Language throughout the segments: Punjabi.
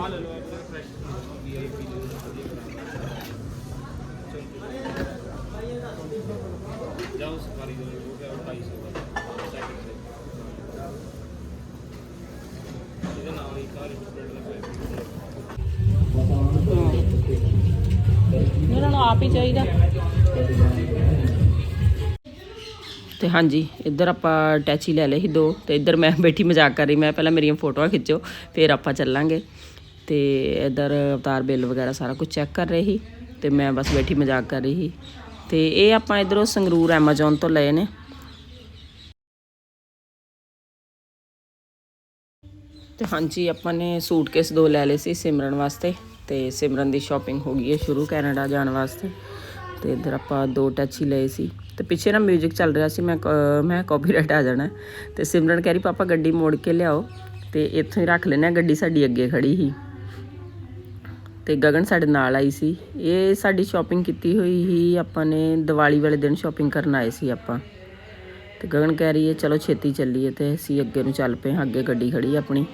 ਆ ਲੈ ਲਓ ਆਪਣੇ ਫਰੈਸ਼ ਵੀਆਈਪੀ ਦੇ ਜਾਓ ਸਫਾਰੀ ਦੇ ਉਹ ਕਿਹਾ 250 ਦਾ ਸੈਕਿੰਡ ਤੇ ਇਹਦੇ ਨਾਲ ਹੀ ਕਾਰ ਇੰਟਰਪ੍ਰੀਟ ਲੱਗਿਆ ਇਹਨਾਂ ਨੂੰ ਆਪ ਹੀ ਚਾਹੀਦਾ ਤੇ ਹਾਂਜੀ, ਇੱਧਰ ਆਪਾਂ ਟੈਚੀ ਲੈ ਲਈ ਸੀ ਦੋ, ਤੇ ਇੱਧਰ ਮੈਂ ਬੈਠੀ ਮਜ਼ਾਕ ਕਰ ਰਹੀ, ਮੈਂ ਪਹਿਲਾਂ ਮੇਰੀਆਂ ਫੋਟੋਆਂ ਖਿੱਚੋ, ਫਿਰ ਆਪਾਂ ਚੱਲਾਂਗੇ। ਤੇ ਇੱਧਰ ਅਵਤਾਰ ਬਿੱਲ ਵਗੈਰਾ ਸਾਰਾ ਕੁਝ ਚੈੱਕ ਕਰ ਰਹੀ ਸੀ ਤੇ ਮੈਂ ਬਸ ਬੈਠੀ ਮਜ਼ਾਕ ਕਰ ਰਹੀ ਸੀ। ਤੇ ਇਹ ਆਪਾਂ ਇੱਧਰੋਂ ਸੰਗਰੂਰ ਐਮਾਜ਼ਨ ਤੋਂ ਲਏ ਨੇ। ਤੇ ਹਾਂਜੀ, ਆਪਾਂ ਨੇ ਸੂਟਕੇਸ ਦੋ ਲੈ ਲਏ ਸੀ ਸਿਮਰਨ ਵਾਸਤੇ ਤੇ ਸਿਮਰਨ ਦੀ ਸ਼ਾਪਿੰਗ ਹੋ ਗਈ ਹੈ ਸ਼ੁਰੂ ਕੈਨੇਡਾ ਜਾਣ ਵਾਸਤੇ। ਤੇ ਇੱਧਰ ਆਪਾਂ ਦੋ ਟੱਚ ਹੀ ਲਏ ਸੀ। ਤੇ ਪਿੱਛੇ ਨਾ 뮤직 ਚੱਲ ਰਿਹਾ ਸੀ, ਮੈਂ ਕ- ਮੈਂ ਕਾਪੀਰਾਈਟ ਆ ਜਾਣਾ। ਹੈ। ਤੇ ਸਿਮਰਨ ਕਹਿ ਰਹੀ, ਪਾਪਾ ਗੱਡੀ ਮੋੜ ਕੇ ਲਿਆਓ। ਤੇ ਇੱਥੋਂ ਹੀ ਰੱਖ ਲੈਣਾ ਗੱਡੀ ਸਾਡੀ ਅੱਗੇ ਖੜੀ ਸੀ। ਤੇ ਗਗਨ ਸਾਡੇ ਨਾਲ ਆਈ ਸੀ। ਇਹ ਸਾਡੀ ਸ਼ਾਪਿੰਗ ਕੀਤੀ ਹੋਈ ਹੀ ਆਪਾਂ ਨੇ ਦੀਵਾਲੀ ਵਾਲੇ ਦਿਨ ਸ਼ਾਪਿੰਗ ਕਰਨ ਆਏ ਸੀ ਆਪਾਂ। ਤੇ ਗਗਨ ਕਹਿ ਰਹੀ ਹੈ, ਚਲੋ ਛੇਤੀ ਚੱਲੀਏ ਤੇ ਅਸੀਂ ਅੱਗੇ ਨੂੰ ਚੱਲ ਪਏ ਹਾਂ। ਅੱਗੇ ਗੱਡੀ ਖੜੀ ਆਪਣੀ।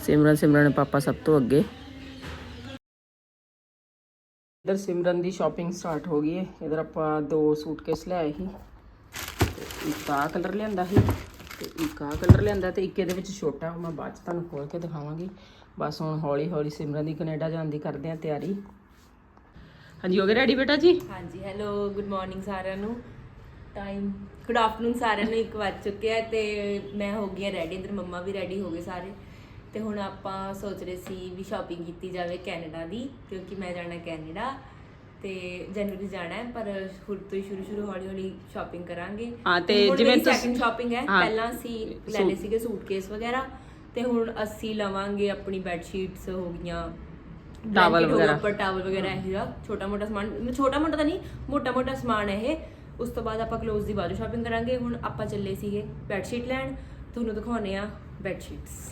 ਸਿਮਰਨ ਸਿਮਰਨ ਪਾਪਾ ਸਭ ਤੋਂ ਅੱਗੇ। ਇਧਰ ਸਿਮਰਨ ਦੀ ਸ਼ਾਪਿੰਗ ਸਟਾਰਟ ਹੋ ਗਈ ਹੈ ਇਧਰ ਆਪਾਂ ਦੋ ਸੂਟਕੇਸ ਲੈ ਆਏ ਸੀ। ਤੇ ਇੱਕ ਆਹ ਕਲਰ ਲਿਆਂਦਾ ਸੀ ਤੇ ਇੱਕ ਆਹ ਕਲਰ ਲਿਆਂਦਾ ਤੇ ਇੱਕ ਇਹਦੇ ਵਿੱਚ ਛੋਟਾ ਮੈਂ ਬਾਅਦ ਚ ਤੁਹਾਨੂੰ ਖੋਲ ਕੇ ਦਿਖਾਵਾਂਗੀ। ਬਸ ਹੁਣ ਹੌਲੀ ਹੌਲੀ ਸਿਮਰਨ ਦੀ ਕੈਨੇਡਾ ਜਾਣ ਦੀ ਕਰਦੇ ਆ ਤਿਆਰੀ। ਹਾਂਜੀ ਹੋ ਗਏ ਰੈਡੀ ਬੇਟਾ ਜੀ? ਹਾਂਜੀ ਹੈਲੋ ਗੁੱਡ ਮਾਰਨਿੰਗ ਸਾਰਿਆਂ ਨੂੰ। ਟਾਈਮ ਗੁੱਡ ਆਫਟਰਨੂਨ ਸਾਰਿਆਂ ਨੂੰ ਇੱਕ ਵੱਜ ਚੁੱਕਿਆ ਤੇ ਮੈਂ ਹੋ ਗਈ ਰੈਡੀ ਇਧਰ ਮੰਮਾ ਵੀ ਰੈਡੀ ਹੋ ਗਏ ਸਾਰੇ। ਤੇ ਹੁਣ ਆਪਾਂ ਸੋਚ ਰਹੇ ਸੀ ਵੀ ਸ਼ਾਪਿੰਗ ਕੀਤੀ ਜਾਵੇ ਕੈਨੇਡਾ ਦੀ ਕਿਉਂਕਿ ਮੈਂ ਜਾਣਾ ਕੈਨੇਡਾ ਤੇ ਜਨਵਰੀ ਜਾਣਾ ਹੈ ਪਰ ਹੁਣ ਤੋਂ ਹੀ ਸ਼ੁਰੂ ਸ਼ੁਰੂ ਹੌਲੀ ਹੌਲੀ ਸ਼ਾਪਿੰਗ ਕਰਾਂਗੇ। ਹਾਂ, ਤੇ ਜਿਵੇਂ ਤੁਸੀਂ- ਸੈਕਿੰਡ ਸ਼ਾਪਿੰਗ ਹੈ। ਪਹਿਲਾਂ ਅਸੀਂ ਲੈ ਲਏ ਸੀਗੇ ਸੂਟਕੇਸ ਵਗੈਰਾ। ਤੇ ਹੁਣ ਅਸੀਂ ਲਵਾਂਗੇ ਆਪਣੀ ਬੈੱਡ ਸ਼ੀਟਸ ਹੋ ਗਈਆਂ ਟਾਵਲ ਵਗੈਰਾ। ਉੱਪਰ ਟਾਵਲ ਵਗੈਰਾ ਇਹ ਜਿਹੜਾ ਛੋਟਾ ਮੋਟਾ ਸਮਾਨ ਛੋਟਾ ਮੋਟਾ ਤਾਂ ਨਹੀਂ ਮੋਟਾ ਮੋਟਾ ਸਮਾਨ ਹੈ ਇਹ। ਉਸ ਤੋਂ ਬਾਅਦ ਆਪਾਂ ਕਲੋਜ਼ ਦੀ ਬਾਜੂ ਸ਼ਾਪਿੰਗ ਕਰਾਂਗੇ ਹੁਣ ਆਪਾਂ ਚੱਲੇ ਸੀਗੇ ਬੈੱਡ ਸ਼ੀਟ ਲੈਣ। ਤੁਹਾਨੂੰ ਦਿਖਾਉਣੇ ਆ ਬੈੱਡ ਸ਼ੀਟਸ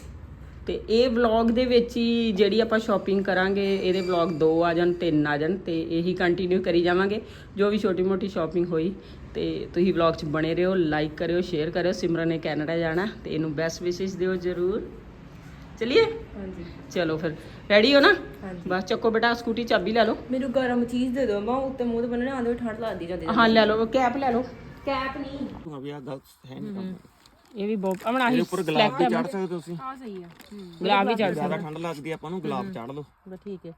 ਤੇ ਇਹ ਵਲੌਗ ਦੇ ਵਿੱਚ ਹੀ ਜਿਹੜੀ ਆਪਾਂ ਸ਼ਾਪਿੰਗ ਕਰਾਂਗੇ ਇਹਦੇ ਵਲੌਗ ਦੋ ਆ ਜਾਣ ਤਿੰਨ ਆ ਜਾਣ ਤੇ ਇਹੀ ਕੰਟੀਨਿਊ ਕਰੀ ਜਾਵਾਂਗੇ ਜੋ ਵੀ ਛੋਟੀ ਮੋਟੀ ਸ਼ਾਪਿੰਗ ਹੋਈ। ਤੇ ਤੁਸੀਂ ਵਲੌਗ 'ਚ ਬਣੇ ਰਹੋ ਲਾਈਕ ਕਰਿਓ ਸ਼ੇਅਰ ਕਰਿਓ। ਸਿਮਰਨ ਨੇ ਕੈਨੇਡਾ ਜਾਣਾ ਤੇ ਇਹਨੂੰ ਬੈਸਟ ਵਿਸ਼ੇਸ ਦਿਓ ਜ਼ਰੂਰ। ਚਲਿਏ? ਹਾਂਜੀ। ਚਲੋ ਫਿਰ ਰੈਡੀ ਹੋ ਨਾ? ਹਾਂਜੀ। ਬਸ ਚੱਕੋ ਬੇਟਾ ਸਕੂਟੀ ਚਾਬੀ ਲੈ ਲਓ। ਮੈਨੂੰ ਗਰਮ ਚੀਜ਼ ਦੇ ਦਿਓ ਮੈਂ ਉੱਤੇ ਮੂੰਹ ਤੇ ਬੰਨਣੇ ਆਂਦੇ ਠੰਡ ਲੱਗਦੀ ਜਾਂਦੀ ਹਾਂ ਲੈ ਲਓ ਕੈਪ ਲੈ ਲਓ। ਕੈਪ ਨਹੀਂ। ਤੂੰ ਅਭੀ ਆ ਗਲਤ ਹੈ ਨਹੀਂ ਇਹ ਵੀ ਬਹੁਤ ਅਮਣਾ ਹੀ ਉੱਪਰ ਗੁਲਾਬ ਵੀ ਚੜ ਸਕਦੇ ਹੋ ਤੁਸੀਂ। ਗੁਲਾਬ ਵੀ ਚੜ ਜ਼ਿਆਦਾ ਠੰਡ ਲੱਗਦੀ ਆ ਆਪਾਂ ਨੂੰ ਗੁਲਾਬ ਚੜ ਲਓ। ਠੀਕ ਹੈ।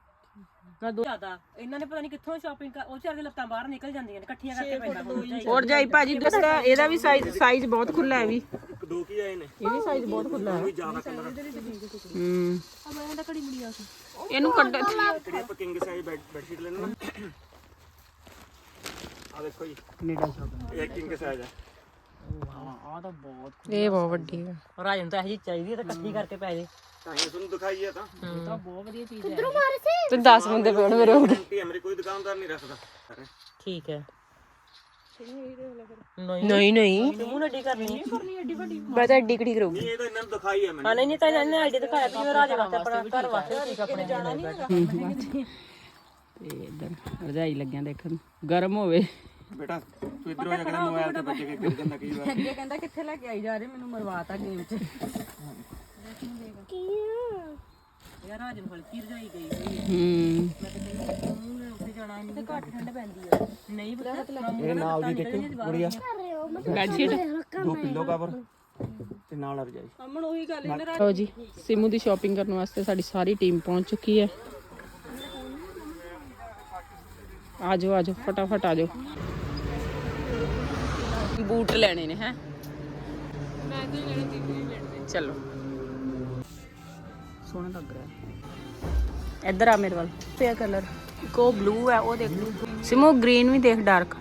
ਨਾ ਦੋ ਜ਼ਿਆਦਾ। ਇਹਨਾਂ ਨੇ ਪਤਾ ਨਹੀਂ ਕਿੱਥੋਂ ਸ਼ਾਪਿੰਗ ਕਰ ਉਹ ਚਾਰ ਦੇ ਲੱਤਾਂ ਬਾਹਰ ਨਿਕਲ ਜਾਂਦੀਆਂ ਨੇ ਇਕੱਠੀਆਂ ਕਰਕੇ ਪੈਂਦਾ ਹੋਰ ਜਾਈ ਭਾਜੀ ਦੱਸਦਾ ਇਹਦਾ ਵੀ ਸਾਈਜ਼ ਸਾਈਜ਼ ਬਹੁਤ ਖੁੱਲਾ ਹੈ ਵੀ। ਇੱਕ ਦੋ ਕੀ ਆਏ ਨੇ? ਇਹ ਵੀ ਸਾਈਜ਼ ਬਹੁਤ ਖੁੱਲਾ ਹੈ। ਜ਼ਿਆਦਾ ਕਲਰ ਹੂੰ। ਇਹਨੂੰ ਕੱਢ ਜਿਹੜੀ ਆਪਾਂ ਕਿੰਗ ਸਾਈਜ਼ ਬੈੱਡ ਬੈਡਸ਼ੀਟ ਲੈਣਾ ਆ ਦੇਖੋ ਜੀ। ਨੇੜਾ ਸ਼ਾਪ ਇਹ ਕਿੰਗ ਸਾਈਜ਼ ਆ। ਆ ਤਾਂ ਬਹੁਤ ਇਹ ਬਹੁਤ ਵੱਡੀ ਹੈ ਰਾਜਨ ਤਾਂ ਇਹ ਜੀ ਚਾਹੀਦੀ ਹੈ ਤਾਂ ਇਕੱਠੀ ਕਰਕੇ ਪੈ ਜੇ। ਤਾਂ ਹੀ ਤੁਹਾਨੂੰ ਦਿਖਾਈ ਆ ਤਾਂ। ਇਹ ਤਾਂ ਬਹੁਤ ਵਧੀਆ ਚੀਜ਼ ਹੈ। ਤੇ 10 ਬੰਦੇ ਪੇਣ ਮੇਰੇ ਹੁੰਦੇ ਗਾਰੰਟੀ ਮੇਰੀ ਕੋਈ ਦੁਕਾਨਦਾਰ ਨਹੀਂ ਰੱਖਦਾ। ਠੀਕ ਹੈ। ਨਹੀਂ। ਨਹੀਂ ਤੇ ਮੂੰਹ ਅੱਡੀ ਕਰਨੀ ਹੈ ਮੈਂ। ਤਾਂ ਐਡੀ ਕਿਹੜੀ ਕਰੂਗੀ? ਇਹ ਤਾਂ ਇਹਨਾਂ ਨੂੰ ਦਿਖਾਈ ਆ ਮੈਨੂੰ। ਹਾਂ ਨਹੀਂ ਨਹੀਂ ਤਾਂ ਇਹਨਾਂ ਨੇ ਆਈਡੀ ਦਿਖਾਇਆ ਵੀ ਜਿਵੇਂ ਰਾਜੇ ਵਾਸਤੇ ਆਪਣਾ ਘਰ ਵਾਸਤੇ ਠੀਕ ਆਪਣੇ ਜਾਣਾ ਨਹੀਂ ਤੇ ਇਧਰ ਰਜਾਈ ਲੱਗਿਆ ਦੇਖਣ। ਗਰਮ ਹੋਵੇ। ਬੇਟਾ ਤੂੰ ਇਧਰ ਹੋ ਜਾ ਕੇ ਮੋਬਾਈਲ ਤੇ ਬੱਜ ਕੇ ਗਿਰ ਜਾਂਦਾ ਕਈ ਵਾਰ। ਅੱਗੇ ਕਹਿੰਦਾ ਕਿੱਥੇ ਲੈ ਕੇ ਆਈ ਜਾ ਰਹੇ ਮੈਨੂੰ ਮਰਵਾਤਾ ਗੇਮ 'ਚ। ਯਾਰ ਰਾਜਨ ਕੋਲ ਕੀ ਰਜਾਈ ਗਈ ਹੋਈ ਹੈ ਹੂੰ ਮੈਂ ਤੇ ਕਹਿੰਦਾ ਮੂੰਹ ਨੇ ਉੱਥੇ ਜਾਣਾ ਨਹੀਂ ਤੇ ਘੱਟ ਠੰਡ ਪੈਂਦੀ ਆ। ਨਹੀਂ ਪਤਾ ਇਹ ਨਾਲ ਦੀ ਦੇਖੋ ਗੁੜੀਆ। ਬੈੱਡ ਸ਼ੀਟ ਦੋ ਪਿੱਲੋ ਕਵਰ ਤੇ ਨਾਲ ਰਜਾਈ। ਅਮਨ ਉਹੀ ਗੱਲ ਇਹਨੇ ਲਓ ਜੀ ਸਿਮੂ ਦੀ ਸ਼ਾਪਿੰਗ ਕਰਨ ਵਾਸਤੇ ਸਾਡੀ ਸਾਰੀ ਟੀਮ ਪਹੁੰਚ ਚੁੱਕੀ ਹੈ। ਆਜੋ ਆਜੋ ਫਟਾਫਟ ਆਜੋ। ਬੂਟ ਲੈਣੇ ਨੇ ਹੈ? ਮੈਂ ਤਾਂ ਲੈਣੇ ਚਲੋ। ਸੋਹਣਾ ਲੱਗ ਰਿਹਾ ਹੈ। ਇੱਧਰ ਆ ਮੇਰੇ ਵੱਲ। ਪਿਆ ਕਲਰ ਉਹ ਬਲੂ ਹੈ ਉਹ ਦੇਖ ਸਿਮੂ ਗ੍ਰੀਨ ਵੀ ਦੇਖ ਡਾਰਕ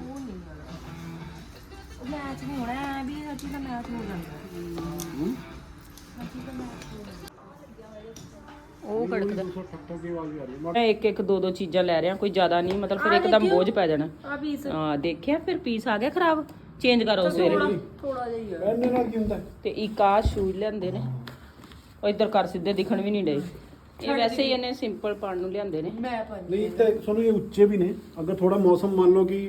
ਮੈਚ ਹੋਣਾ ਹੈ ਵੀ ਹਰ ਚੀਜ਼ ਦਾ ਮੈਚ ਹੋ? ਜਾਂਦਾ। ਉਹ ਖੜਕਦਾ ਮੈਂ ਇੱਕ ਇੱਕ ਦੋ ਦੋ ਚੀਜ਼ਾਂ ਲੈ ਰਿਹਾ ਕੋਈ ਜ਼ਿਆਦਾ ਨਹੀਂ ਮਤਲਬ ਫਿਰ ਇੱਕਦਮ ਬੋਝ ਪੈ ਜਾਣਾ। ਆ ਪੀਸ ਹਾਂ ਦੇਖਿਆ? ਫਿਰ ਪੀਸ ਆ ਗਿਆ ਖਰਾਬ। ਚੇਂਜ ਕਰੋ ਸਵੇਰੇ। ਥੋੜਾ ਜਿਹਾ ਹੀ ਆ। ਤੇ ਇੱਕ ਆ ਸ਼ੂਜ਼ ਲਿਆਂਦੇ ਨੇ। ਉਹ ਇੱਧਰ ਕਰ ਸਿੱਧੇ ਦਿਖਣ ਵੀ ਨਹੀਂ ਡੇ ਇਹ ਵੈਸੇ ਹੀ ਇਹਨੇ ਸਿੰਪਲ ਪਾਣ ਨੂੰ ਲਿਆਂਦੇ ਨੇ। ਮੈਂ ਪਾ ਨਹੀਂ ਤੇ ਤੁਹਾਨੂੰ ਇਹ ਉੱਚੇ ਵੀ ਨੇ। ਅਗਰ ਥੋੜਾ ਮੌਸਮ ਮੰਨ ਲਓ ਕਿ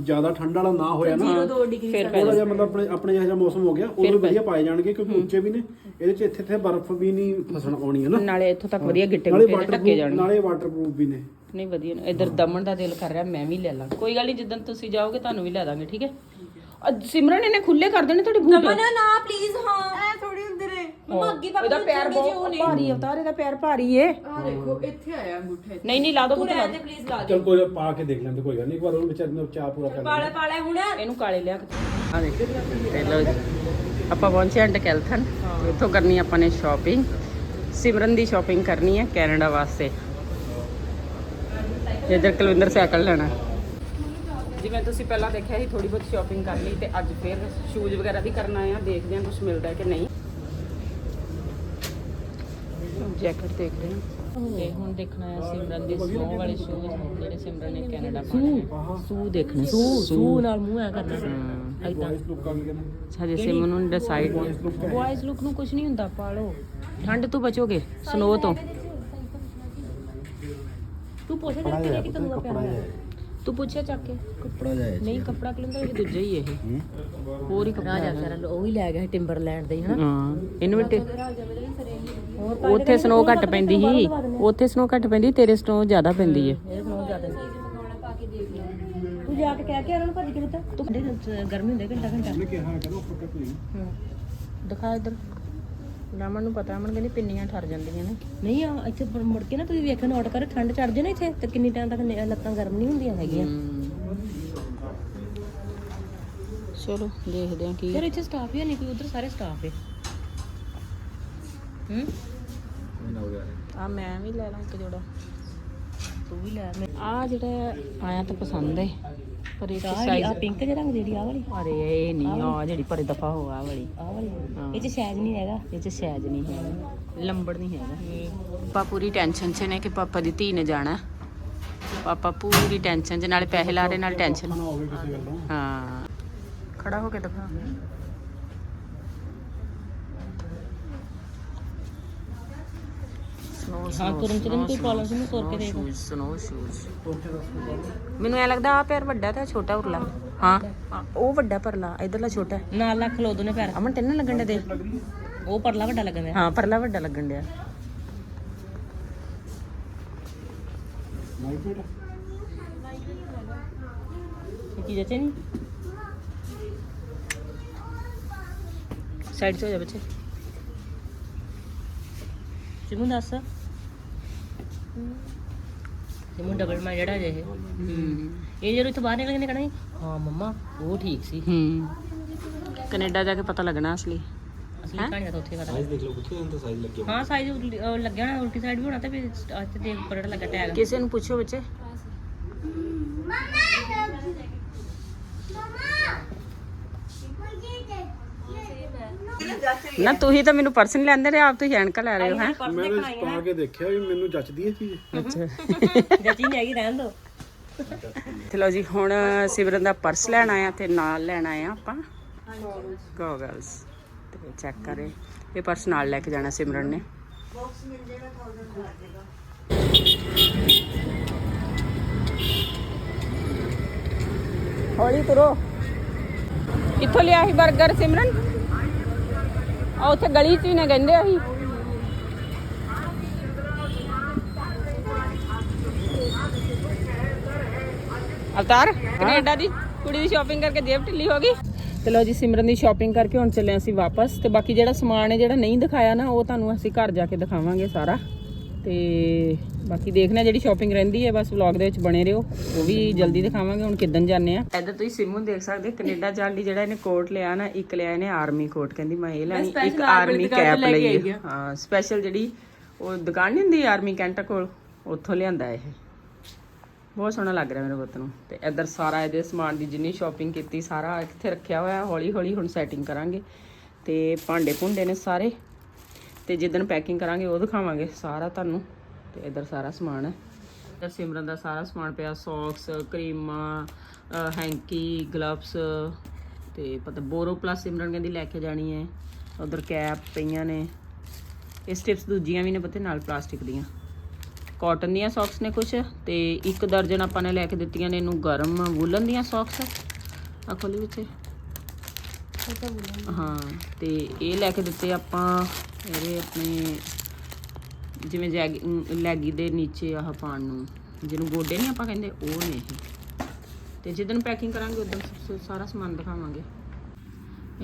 ਜ਼ਿਆਦਾ ਠੰਡ ਵਾਲਾ ਨਾ ਹੋਇਆ ਨਾ 02 ਡਿਗਰੀ ਫਿਰ ਥੋੜਾ ਜਿਹਾ ਮਤਲਬ ਆਪਣੇ ਆਪਣੇ ਜਿਹਾ ਜਿਹਾ ਮੌਸਮ ਹੋ ਗਿਆ ਉਦੋਂ ਵਧੀਆ ਪਾਏ ਜਾਣਗੇ ਕਿਉਂਕਿ ਉੱਚੇ ਵੀ ਨੇ। ਇਹਦੇ ਚ ਇੱਥੇ ਇੱਥੇ ਬਰਫ਼ ਵੀ ਨਹੀਂ ਫਸਣ ਆਉਣੀ ਹੈ ਨਾ। ਨਾਲੇ ਇੱਥੋਂ ਤੱਕ ਵਧੀਆ ਗਿੱਟੇ ਗੁੱਟੇ ਢੱਕੇ ਜਾਣਗੇ। ਨਾਲੇ ਵਾਟਰਪ੍ਰੂਫ ਵੀ ਨੇ। ਨਹੀਂ ਵਧੀਆ ਨੇ। ਇਧਰ ਦਮਨ ਦਾ ਦਿਲ ਕਰ ਰਿਹਾ ਮੈਂ ਵੀ ਲੈ ਲਾਂ। ਕੋਈ ਗੱਲ ਨਹੀਂ ਜਿੱਦਣ ਤੁਸੀਂ ਜਾਓਗੇ ਤੁਹਾਨੂੰ ਵੀ ਲੈ ਦਾਂਗੇ ਠੀਕ ਹੈ? ਸਿਮਰਨ ਇਹਨੇ ਖੁੱਲੇ ਕਰ ਦੇਣੇ ਤੁਹਾਡੇ ਬੂਟ? ਮਨਾ ਨਾ ਪਲੀਜ਼ ਹਾਂ। ਐ ਥੋੜੀ ਹੁੰਦੇ ਨੇ ਮਮਾ ਅੱਗੇ ਪਾ ਇਹਦਾ ਪੈਰ ਬਹੁਤ ਭਾਰੀ ਅਵਤਾਰ ਇਹਦਾ ਪੈਰ ਭਾਰੀ ਏ। ਆ ਦੇਖੋ ਇੱਥੇ ਆਇਆ ਅੰਗੂਠਾ ਨਹੀਂ ਨਹੀਂ ਲਾ ਦੋ ਤੂੰ ਰਹਿਣ ਦੇ ਪਲੀਜ਼ ਲਾ ਦੇ। ਚਲ ਕੋਈ ਪਾ ਕੇ ਦੇਖ ਲੈਂਦੇ ਕੋਈ ਗੱਲ ਨਹੀਂ ਇੱਕ ਵਾਰ ਉਹਨੂੰ ਵਿਚਾਰੇ ਨੂੰ ਚਾਹ ਪੂਰਾ ਕਰ ਪਾਲੇ ਪਾਲੇ ਹੁਣ। ਇਹਨੂੰ ਕਾਲੇ ਲਿਆ ਕੇ। ਆ ਦੇਖ ਤੇ ਆਪਾਂ ਪਹੁੰਚੇ ਹਾਂ ਟਕੈਲਥਨ ਇੱਥੋਂ ਕਰਨੀ ਆਪਾਂ ਨੇ ਸ਼ਾਪਿੰਗ ਸਿਮਰਨ ਦੀ ਸ਼ਾਪਿੰਗ ਕਰਨੀ ਹੈ ਕੈਨੇਡਾ ਵਾਸਤੇ। ਇਧਰ ਕੁਲਵਿੰਦਰ ਸਾਈਕਲ ਲੈਣਾ। ਜਿਵੇਂ ਤੁਸੀਂ ਪਹਿਲਾਂ ਦੇਖਿਆ ਸੀ ਥੋੜੀ ਬਹੁਤ ਸ਼ਾਪਿੰਗ ਕਰ ਲਈ ਤੇ ਅੱਜ ਫਿਰ ਸ਼ੂਜ਼ ਵਗੈਰਾ ਵੀ ਕਰਨਾ ਆ ਦੇਖਦੇ ਹਾਂ ਕੁਝ ਮਿਲਦਾ ਹੈ ਕਿ ਨਹੀਂ। ਜੈਕਟ ਦੇਖਦੇ ਹਾਂ। ਤੇ ਹੁਣ ਦੇਖਣਾ ਹੈ ਸਿਮਰਨ ਦੇ ਸਨੋ ਵਾਲੇ ਸ਼ੂਜ਼ ਜਿਹੜੇ ਸਿਮਰਨ ਨੇ ਕੈਨੇਡਾ ਪਾਣੇ ਨੇ। ਸੂ ਦੇਖਣੇ ਸੂ ਸੂ ਨਾਲ ਮੂੰਹ ਐ ਕਰਨਾ। ਵਾਇਸ ਲੁੱਕ ਆ ਗਿਆ ਹਜੇ ਸਿਮ ਨੂੰ। ਡਿਸਾਈਡ ਬॉयਜ਼ ਲੁੱਕ ਨੂੰ ਕੁਝ ਨਹੀਂ ਹੁੰਦਾ ਪਾ ਲਓ ਠੰਡ ਤੋਂ ਬਚੋਗੇ ਸਨੋ ਤੋਂ। ਤੂੰ ਪੁੱਛ ਕਿਹਨੇ ਕਿ ਤੈਨੂੰ ਪਿਆ ਹੋਇਆ? ਤੂੰ ਪੁੱਛਿਆ ਚੱਕ ਕੇ। ਕੱਪੜਾ ਜਾਏ ਨਹੀਂ ਕੱਪੜਾ ਕਿਲੰਦਾ ਇਹ ਦੂਜਾ ਹੀ ਇਹ। ਹੋਰ ਹੀ ਕੱਪੜਾ ਰਾਜਾ ਵਿਚਾਰਾ ਉਹ ਵੀ ਲੈ ਗਿਆ ਟਿੰਬਰਲੈਂਡ ਦੇ ਹਨਾ? ਹਾਂ ਇਹਨੂੰ ਵੀ ਟੇ- ਉੱਥੇ ਸਨੋ ਘੱਟ ਪੈਂਦੀ ਸੀ। ਉੱਥੇ ਸਨੋ ਘੱਟ ਪੈਂਦੀ ਤੇਰੇ ਸਨੋ ਜ਼ਿਆਦਾ ਪੈਂਦੀ ਹੈ ਇਹ ਸੁਣੋ ਜ਼ਿਆਦਾ ਤੂੰ ਜਾ ਕੇ ਕਹਿ ਕੇ ਉਹਨਾਂ ਨੂੰ ਭੱਜ ਕੇ ਦਿੱਤਾ। ਤੂੰ ਘੰਟੇ ਗਰਮੀ ਹੁੰਦੇ ਘੰਟਾ ਘੰਟਾ ਉਹਨੇ ਕਿਹਾ ਕਰੋ ਫਟਕ ਨਹੀਂ ਦਿਖਾ ਇੱਧਰ। ਰਾਮਨ ਨੂੰ ਪਤਾ ਅਮਨ ਕਹਿੰਦੀ ਪਿੰਨੀਆਂ ਠਰ ਜਾਂਦੀਆਂ ਨੇ। ਨਹੀਂ ਆ ਇੱਥੇ ਮੁੜ ਕੇ ਨਾ ਤੁਸੀਂ ਵੇਖਣ ਨੋਟ ਕਰ ਠੰਡ ਚੜ ਜੇ ਨਾ ਇੱਥੇ ਤੇ ਕਿੰਨੀ ਟਾਈਮ ਤੱਕ ਨ- ਲੱਤਾਂ ਗਰਮ ਨਹੀਂ ਹੁੰਦੀਆਂ ਹੈਗੀਆਂ। ਚਲੋ ਦੇਖਦੇ ਹਾਂ ਕੀ ਯਾਰ ਇੱਥੇ ਸਟਾਫ ਹੀ ਨਹੀਂ ਕੋਈ ਉਧਰ ਸਾਰੇ ਸਟਾਫ ਹੈ। ਹੂੰ? ਆ ਮੈਂ ਵੀ ਲੈ ਲਾਂ ਇੱਕ ਜੋੜਾ। ਤੂੰ ਵੀ ਲੈ। ਮੈਂ ਆ ਜਿਹੜਾ ਆਇਆ ਤਾਂ ਪਸੰਦ ਹੈ ਪਰ ਇਹ ਆ ਸਾਈਜ਼ ਪਿੰਕ ਜਿਹੇ ਰੰਗ ਦੀ ਜਿਹੜੀ ਆ ਵਾਲੀ। ਅਰੇ ਇਹ ਨਹੀਂ ਆ ਜਿਹੜੀ ਪਰੇ ਦਫਾ ਹੋ ਆ ਵਾਲੀ। ਆ ਵਾਲੀ। ਹਾਂ। ਇਹ ਚ ਸਾਈਜ਼ ਨਹੀਂ ਹੈਗਾ। ਇਹ ਚ ਸਹਿਜ ਨਹੀਂ ਹੈ ਲੰਬੜ ਨਹੀਂ ਹੈਗਾ। ਪਾਪਾ ਪੂਰੀ ਟੈਨਸ਼ਨ 'ਚ ਨੇ ਕਿ ਪਾਪਾ ਦੀ ਧੀ ਨੇ ਜਾਣਾ। ਪਾਪਾ ਪੂਰੀ ਟੈਨਸ਼ਨ 'ਚ ਨਾਲੇ ਪੈਸੇ ਲਾ ਰਹੇ ਨਾਲ ਟੈਨਸ਼ਨ ਹਾਂ। ਖੜਾ ਹੋ ਕੇ ਦਿਖਾ। ਸਨੋ ਹਾਂ ਤੁਰਨ ਚ ਨਹੀਂ ਕੋਈ ਪ੍ਰੋਬਲਮ ਸੀ ਮੈਂ ਤੁਰ ਕੇ ਦੇਖ। Shoes snow shoes. ਮੈਨੂੰ ਐ ਲੱਗਦਾ ਆ ਪੈਰ ਵੱਡਾ ਤੇ ਛੋਟਾ ਉਰਲਾ। ਹਾਂ ਉਹ ਵੱਡਾ ਪਰਲਾ ਇਧਰਲਾ ਛੋਟਾ। ਨਾਲ ਲੱਖ ਲੋ ਦੋਨੇ ਪੈਰ। ਅਮਨ ਤੈਨੂੰ ਲੱਗਣ ਦੇ? ਉਹ ਪਰਲਾ ਵੱਡਾ ਲੱਗਣ ਹਾਂ ਪਰਲਾ ਵੱਡਾ ਲੱਗਣ ਡਿਆ ਚੀਜ਼ ਅੱਛੇ ਨਹੀਂ ਸਾਈਡ 'ਚ ਹੋ ਜਾ ਬੱਚੇ। ਸਿਮੂ ਦੱਸ। ਸਿਮੂ ਡਬਲ ਮਾਈਂਡਡ ਆ ਜੇ ਇਹ। ਹੂੰ। ਇਹ ਜਦੋਂ ਇੱਥੇ ਬਾਹਰ ਨਿਕਲ ਕੇ ਕਹਣਾ ਹਾਂ ਮੰਮਾ ਉਹ ਠੀਕ ਸੀ। ਹੂੰ। ਕੈਨੇਡਾ ਜਾ ਕੇ ਪਤਾ ਲੱਗਣਾ ਅਸਲੀ। ਅਸਲੀ ਕਹਾਣੀ ਤਾਂ ਉੱਥੇ ਪਤਾ ਦੇਖ ਲਓ ਕਿੱਥੇ ਹੁੰਦਾ ਸਾਈਜ਼ ਲੱਗਿਆ ਹਾਂ ਸਾਈਜ਼ ਲੱਗਿਆ ਹੋਣਾ ਉਲਟੀ ਸਾਈਡ ਵੀ ਹੋਣਾ ਤੇ ਫਿਰ ਇੱਥੇ ਦੇਖ ਉੱਪਰ ਲੱਗਾ ਟੈਗ ਕਿਸੇ ਨੂੰ ਪੁੱਛੋ ਬੱਚੇ। ਨਾ ਤੁਸੀਂ ਤਾਂ ਮੈਨੂੰ ਪਰਸਨ ਲੈਂਦੇ ਰਹੇ ਆਪ ਤੁਸੀਂ ਐਨਕਾ ਲੈ ਰਹੇ ਹੋ ਹੈ? ਮੈਂ ਤਾਂ ਪਾ ਕੇ ਦੇਖਿਆ ਵੀ ਮੈਨੂੰ ਜੱਚਦੀ ਹੈ ਚੀਜ਼। ਅੱਛਾ। ਜੱਜੀ ਨਹੀਂ ਹੈਗੀ ਰਹਿਣ ਦੋ। ਚਲੋ ਜੀ ਹੁਣ ਸਿਮਰਨ ਦਾ ਪਰਸ ਲੈਣ ਆਇਆ ਤੇ ਨਾਲ ਲੈਣ ਆਏ ਆ ਆਪਾਂ ਗੋਗਲਸ ਤੇ ਚੈੱਕ ਕਰੇ। ਇਹ ਪਰਸ ਨਾਲ ਲੈ ਕੇ ਜਾਣਾ ਸਿਮਰਨ ਨੇ। ਹੌਲੀ ਤੁਰੋ। ਕਿੱਥੋਂ ਲਿਆ ਸੀ 버ਗਰ ਸਿਮਰਨ? ਆ ਉੱਥੇ ਗਲੀ 'ਚ ਹੀ ਨੇ ਕਹਿੰਦੇ ਅਸੀਂ। ਅਵਤਾਰ, ਕੈਨੇਡਾ ਦੀ ਕੁੜੀ ਦੀ ਸ਼ਾਪਿੰਗ ਕਰਕੇ ਜੇਬ ਢਿੱਲੀ ਹੋ ਗਈ। ਚਲੋ ਜੀ, ਸਿਮਰਨ ਦੀ ਸ਼ਾਪਿੰਗ ਕਰਕੇ ਹੁਣ ਚੱਲੇ ਅਸੀਂ ਵਾਪਸ। ਤੇ ਬਾਕੀ ਜਿਹੜਾ ਸਮਾਨ ਹੈ ਜਿਹੜਾ ਨਹੀਂ ਦਿਖਾਇਆ ਨਾ, ਉਹ ਤੁਹਾਨੂੰ ਅਸੀਂ ਘਰ ਜਾ ਕੇ ਦਿਖਾਵਾਂਗੇ ਸਾਰਾ। ਤੇ ਬਾਕੀ ਦੇਖਣਾ ਜਿਹੜੀ ਸ਼ਾਪਿੰਗ ਰਹਿੰਦੀ ਹੈ ਬਸ ਵਲੌਗ ਦੇ ਵਿੱਚ ਬਣੇ ਰਹੋ। ਉਹ ਵੀ ਜਲਦੀ ਦਿਖਾਵਾਂਗੇ ਹੁਣ ਕਿੱਦਣ ਜਾਂਦੇ ਆ ਇੱਧਰ ਤੁਸੀਂ ਸਿਮੂ ਨੂੰ ਦੇਖ ਸਕਦੇ ਕੈਨੇਡਾ ਜਾਣ ਲਈ ਜਿਹੜਾ ਇਹਨੇ ਕੋਟ ਲਿਆ ਨਾ ਇੱਕ ਲਿਆ ਇਹਨੇ ਆਰਮੀ ਕੋਟ ਕਹਿੰਦੀ ਮੈਂ ਇਹ ਲੈਣੀ ਇੱਕ ਆਰਮੀ ਕੈਪ ਲਈ ਹੈ। ਹਾਂ ਸਪੈਸ਼ਲ ਜਿਹੜੀ ਉਹ ਦੁਕਾਨ ਨਹੀਂ ਹੁੰਦੀ ਆਰਮੀ ਕੈਂਟਾ ਕੋਲ ਉੱਥੋਂ ਲਿਆਂਦਾ ਇਹ। ਬਹੁਤ ਸੋਹਣਾ ਲੱਗ ਰਿਹਾ ਮੇਰੇ ਪੁੱਤ ਨੂੰ। ਤੇ ਇੱਧਰ ਸਾਰਾ ਇਹਦੇ ਸਮਾਨ ਦੀ ਜਿੰਨੀ ਸ਼ਾਪਿੰਗ ਕੀਤੀ ਸਾਰਾ ਇੱਥੇ ਰੱਖਿਆ ਹੋਇਆ ਹੌਲੀ ਹੌਲੀ ਹੁਣ ਸੈਟਿੰਗ ਕਰਾਂਗੇ। ਤੇ ਭਾਂਡੇ ਭੁੰਡੇ ਨੇ ਸਾਰੇ। ਤੇ ਜਿੱਦਣ ਪੈਕਿੰਗ ਕਰਾਂਗੇ ਉਹ ਦਿਖਾਵਾਂਗੇ ਸਾਰਾ ਤੁਹਾਨੂੰ। ਤੇ ਇੱਧਰ ਸਾਰਾ ਸਮਾਨ ਹੈ। ਇੱਧਰ ਸਿਮਰਨ ਦਾ ਸਾਰਾ ਸਮਾਨ ਪਿਆ ਸੌਕਸ ਕਰੀਮਾਂ ਹੈਂਕੀ ਗਲਵਸ ਤੇ ਪਤਾ ਬੋਰੋ ਪਲੱਸ ਸਿਮਰਨ ਕਹਿੰਦੀ ਲੈ ਕੇ ਜਾਣੀ ਹੈ। ਉਧਰ ਕੈਪ ਪਈਆਂ ਨੇ। ਇਹ ਸਟ੍ਰਿਪਸ ਦੂਜੀਆਂ ਵੀ ਨੇ ਪਤਾ ਨਾਲ ਪਲਾਸਟਿਕ ਦੀਆਂ। ਕਾਟਨ ਦੀਆਂ ਸੌਕਸ ਨੇ ਕੁਛ ਤੇ ਇੱਕ ਦਰਜਨ ਆਪਾਂ ਨੇ ਲੈ ਕੇ ਦਿੱਤੀਆਂ ਨੇ ਇਹਨੂੰ ਗਰਮ ਵੂਲਨ ਦੀਆਂ ਸੌਕਸ ਆ ਖੋਲੀ ਵਿੱਚ। ਹਾਂ ਤੇ ਇਹ ਲੈ ਕੇ ਦਿੱਤੇ ਆਪਾਂ ਇਹਦੇ ਆਪਣੇ ਜਿਵੇਂ ਲੈਗੀ ਦੇ ਨੀਚੇ ਆਹ ਪਾਣ ਨੂੰ, ਜਿਹਨੂੰ ਗੋਡੇ ਨਹੀਂ ਆਪਾਂ ਕਹਿੰਦੇ, ਉਹ ਨੇ ਇਹ। ਤੇ ਜਿੱਦਣ ਪੈਕਿੰਗ ਕਰਾਂਗੇ, ਉਦੋਂ ਸਾਰਾ ਸਮਾਨ ਦਿਖਾਵਾਂਗੇ।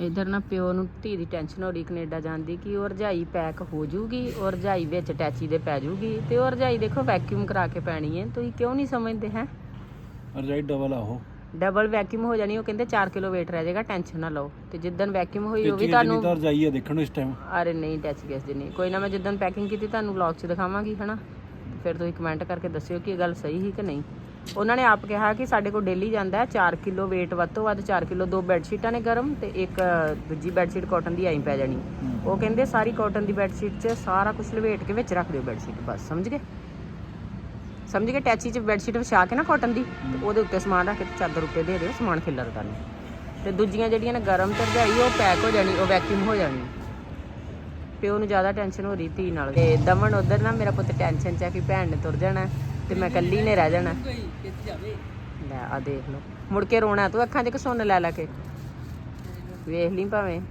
ਇਧਰ ਨਾ ਪਿਓ ਨੂੰ ਧੀ ਦੀ ਟੈਨਸ਼ਨ ਹੋ ਰਹੀ, ਕੈਨੇਡਾ ਜਾਣ ਦੀ, ਕਿ ਉਹ ਰਜਾਈ ਪੈਕ ਹੋ ਜੂਗੀ ਔਰ ਰਜਾਈ ਵਿੱਚ ਟੈਚੀ ਦੇ ਪੈ ਜੂਗੀ, ਤੇ ਉਹ ਰਜਾਈ ਦੇਖੋ ਵੈਕਿਊਮ ਕਰਾ ਕੇ ਪੈਣੀ ਹੈ। ਤੁਸੀਂ ਕਿਉਂ ਨਹੀਂ ਸਮਝਦੇ, ਹੈ? ਰਜਾਈ ਡਬਲ ਆ ਉਹ। ਡਬਲ ਵੈਕਿਊਮ ਹੋ ਜਾਣੀ ਉਹ ਕਹਿੰਦੇ 4 ਕਿਲੋ weight ਰਹਿ ਜਾਏਗਾ ਟੈਨਸ਼ਨ ਨਾ ਲਓ। ਤੇ ਜਿੱਦਣ ਵੈਕਿਊਮ ਹੋਈ ਉਹ ਵੀ ਤੁਹਾਨੂੰ ਤਾਂ ਰਜਾਈ ਦੇਖਣ ਨੂੰ ਇਸ ਟਾਈਮ ਅਰੇ ਨਹੀਂ ਟੈਚ ਗੈਸ ਦੀ ਨਹੀਂ। ਕੋਈ ਨਾ ਮੈਂ ਜਿੱਦਣ ਪੈਕਿੰਗ ਕੀਤੀ ਤੁਹਾਨੂੰ ਵਲੌਗ 'ਚ ਦਿਖਾਵਾਂਗੀ ਹਨਾ? ਫਿਰ ਤੁਸੀਂ ਕਮੈਂਟ ਕਰਕੇ ਦੱਸਿਓ ਕਿ ਇਹ ਗੱਲ ਸਹੀ ਸੀ ਕਿ ਨਹੀਂ। ਉਹਨਾਂ ਨੇ ਆਪ ਕਿਹਾ ਕਿ ਸਾਡੇ ਕੋਲ ਡੇਲੀ ਜਾਂਦਾ ਹੈ 4 ਕਿਲੋ weight ਵੱਧ ਤੋਂ ਵੱਧ 4 ਕਿਲੋ ਦੋ ਬੈੱਡ ਸ਼ੀਟਾਂ ਨੇ ਗਰਮ ਤੇ ਇੱਕ ਦੂਜੀ ਬੈੱਡ ਸ਼ੀਟ ਕਾਟਨ ਦੀ ਆਈ ਪੈ ਜਾਣੀ। ਉਹ ਕਹਿੰਦੇ ਸਾਰੀ ਕਾਟਨ ਦੀ ਬੈੱਡ ਸ਼ੀਟ 'ਚ ਸਾਰਾ ਕੁਝ ਲਵੇਟ ਕੇ ਵਿੱਚ ਰੱਖ ਦਿਓ ਬੈੱਡ ਸ਼ੀਟ ਬਸ ਸਮਝ ਗਏ? ਸਮਝ ਗਏ ਟੈਚੀ 'ਚ ਬੈੱਡਸ਼ੀਟ ਵਿਛਾ ਕੇ ਨਾ ਕਾਟਨ ਦੀ, ਤੇ ਉਹਦੇ ਉੱਤੇ ਸਮਾਨ ਰੱਖ ਕੇ ਤੇ ਚਾਦਰ ਉੱਤੇ ਦੇ ਦਿਓ, ਸਮਾਨ ਖਿਲਰਦਾ ਨਹੀਂ। ਤੇ ਦੂਜੀਆਂ ਜਿਹੜੀਆਂ ਨੇ ਗਰਮ ਤੇ ਰਜਾਈ ਉਹ ਪੈਕ ਹੋ ਜਾਣੀ, ਉਹ ਵੈਕਿਊਮ ਹੋ ਜਾਣੀ। ਪਿਓ ਨੂੰ ਜ਼ਿਆਦਾ ਟੈਨਸ਼ਨ ਹੋ ਰਹੀ ਧੀ ਨਾਲ। ਤੇ ਦਮਨ ਉਧਰ ਨਾ, ਮੇਰਾ ਪੁੱਤ ਟੈਨਸ਼ਨ ਚ ਆ ਕਿ ਭੈਣ ਨੇ ਤੁਰ ਜਾਣਾ, ਤੇ ਮੈਂ ਇਕੱਲੀ ਨੇ ਰਹਿ ਜਾਣਾ। ਲੈ ਆ ਦੇਖ ਲਓ। ਮੁੜ ਕੇ ਰੋਣਾ ਤੂੰ ਅੱਖਾਂ 'ਚ ਕਿ ਸੁੰਨ ਲੈ ਲੈ ਕੇ? ਵੇਖ ਲਈ ਭਾਵੇਂ।